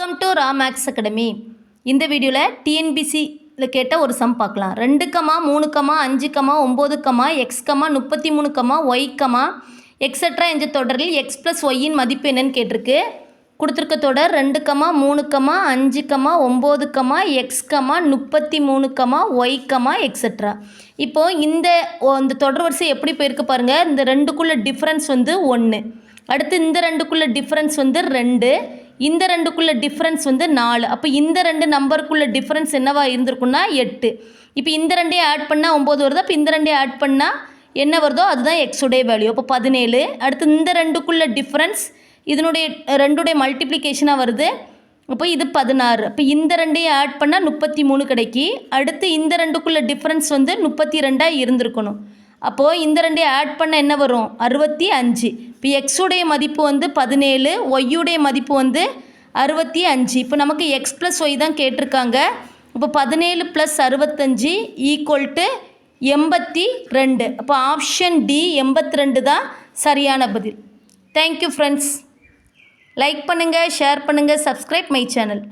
Welcome to ரா max academy இந்த வீடியோவில் டிஎன்பிசியில் கேட்ட ஒரு சம் பார்க்கலாம். ரெண்டு கமா மூணு கமா அஞ்சு கமா ஒம்பது கமா எக்ஸ் கமா முப்பத்தி மூணு கமா ஒய் கமா எக்ஸட்ரா என்ற தொடரில் எக்ஸ் ப்ளஸ் ஒய்யின் மதிப்பு என்னன்னு கேட்டிருக்கு. கொடுத்துருக்க தொடர் ரெண்டு கமா மூணு கமா அஞ்சு கமா ஒம்பது கமா எக்ஸ் கமா முப்பத்தி மூணு கமா ஒய் கமா எக்ஸட்ரா இப்போது இந்த இந்த தொடர் வரிசை எப்படி போயிருக்கு பாருங்கள் இந்த ரெண்டுக்குள்ள டிஃப்ரென்ஸ் வந்து ஒன்று அடுத்து இந்த ரெண்டுக்குள்ள டிஃப்ரென்ஸ் வந்து ரெண்டு. இந்த ரெண்டுக்குள்ள டிஃப்ரென்ஸ் வந்து நாலு. அப்போ இந்த ரெண்டு நம்பருக்குள்ள டிஃப்ரென்ஸ் என்னவா இருந்திருக்குன்னா எட்டு. இப்போ இந்த ரெண்டையும் ஆட் பண்ணால் ஒம்பது வருது. அப்போ இந்த ரெண்டையும் ஆட் பண்ணால் என்ன வருதோ அதுதான் எக்ஸுடைய வேல்யூ அப்போ பதினேழு. அடுத்து இந்த ரெண்டுக்குள்ள டிஃப்ரென்ஸ் இதனுடைய ரெண்டுடைய மல்டிப்ளிகேஷனாக வருது. அப்போ இது பதினாறு. அப்போ இந்த ரெண்டையும் ஆட் பண்ணால் முப்பத்தி மூணு கிடைக்கி அடுத்து இந்த ரெண்டுக்குள்ள டிஃப்ரென்ஸ் வந்து முப்பத்தி ரெண்டாக இருந்திருக்கணும். அப்போது இந்த ரெண்டையும் ஆட் பண்ண என்ன வரும்? அறுபத்தி அஞ்சு. இப்போ எக்ஸுடைய மதிப்பு வந்து பதினேழு ஒய்யுடைய மதிப்பு வந்து அறுபத்தி அஞ்சு. இப்போ நமக்கு எக்ஸ் ப்ளஸ் ஒய் தான் கேட்டிருக்காங்க. இப்போ பதினேழு ப்ளஸ் அறுபத்தஞ்சு ஈக்குவல் டு எண்பத்தி ரெண்டு. அப்போ ஆப்ஷன் டி எண்பத்தி ரெண்டு தான் சரியான பதில். தேங்க்யூ ஃப்ரெண்ட்ஸ் லைக் பண்ணுங்கள் ஷேர் பண்ணுங்கள் சப்ஸ்கிரைப் மை சேனல்